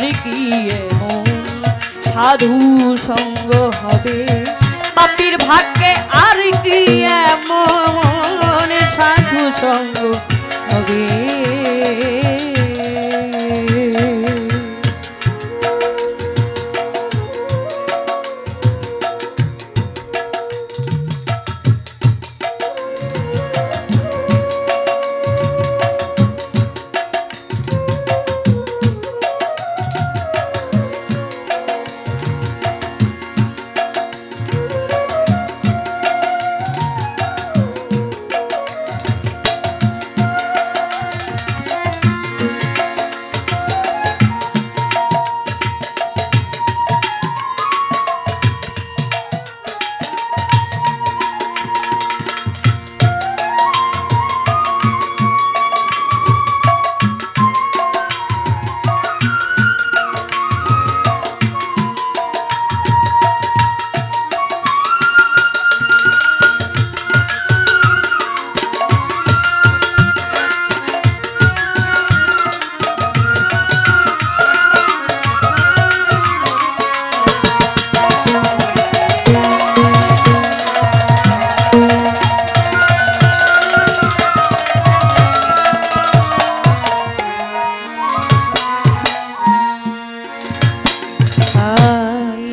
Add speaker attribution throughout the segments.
Speaker 1: আর কি সাধু সঙ্গ হবে? পাপির ভাগ্যে আর কি এমন?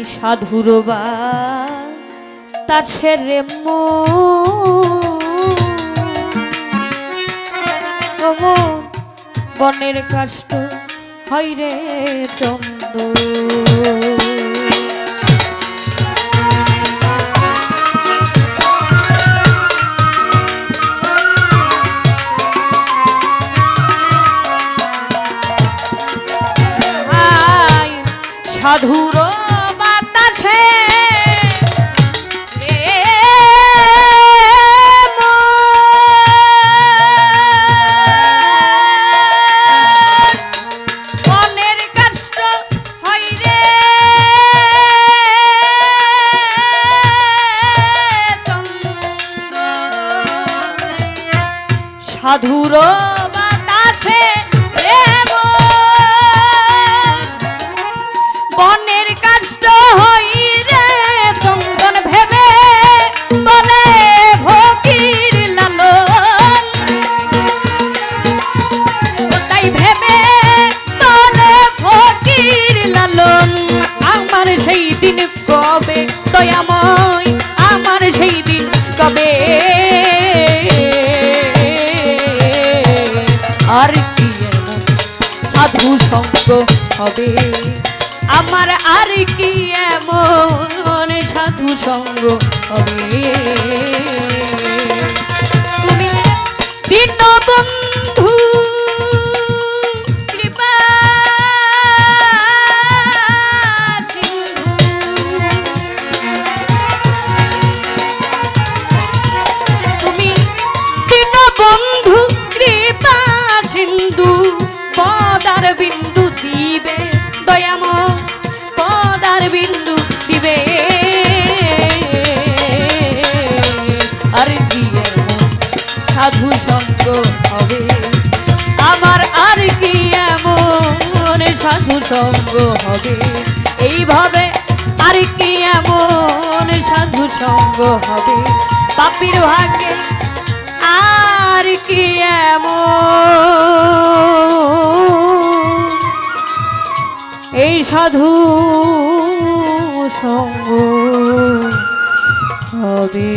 Speaker 1: সাধুর বা তার ছেড়ে মন বনের কাষ্ট হয় রে চন্দ আই সাধুর সাধুর বাতাসে বনের কাষ্ট হই রে চন্দন ভেবে বলে ভকির লালন। তাই ভেবে বলে ফকির লালন। আমার সেই দিন কবে দয়াময় আর কি সাধু সঙ্গ হবে? আমার আর কি এমন সাধু সঙ্গ হবে? তুমি দিন সাধু সঙ্গ হবে? আমার আর কি এমন সাধু সঙ্গ হবে? এইভাবে আর কি এমন সাধু সঙ্গ হবে? পাপির ভাগ্যে আর কি এই সাধু সঙ্গ হবে?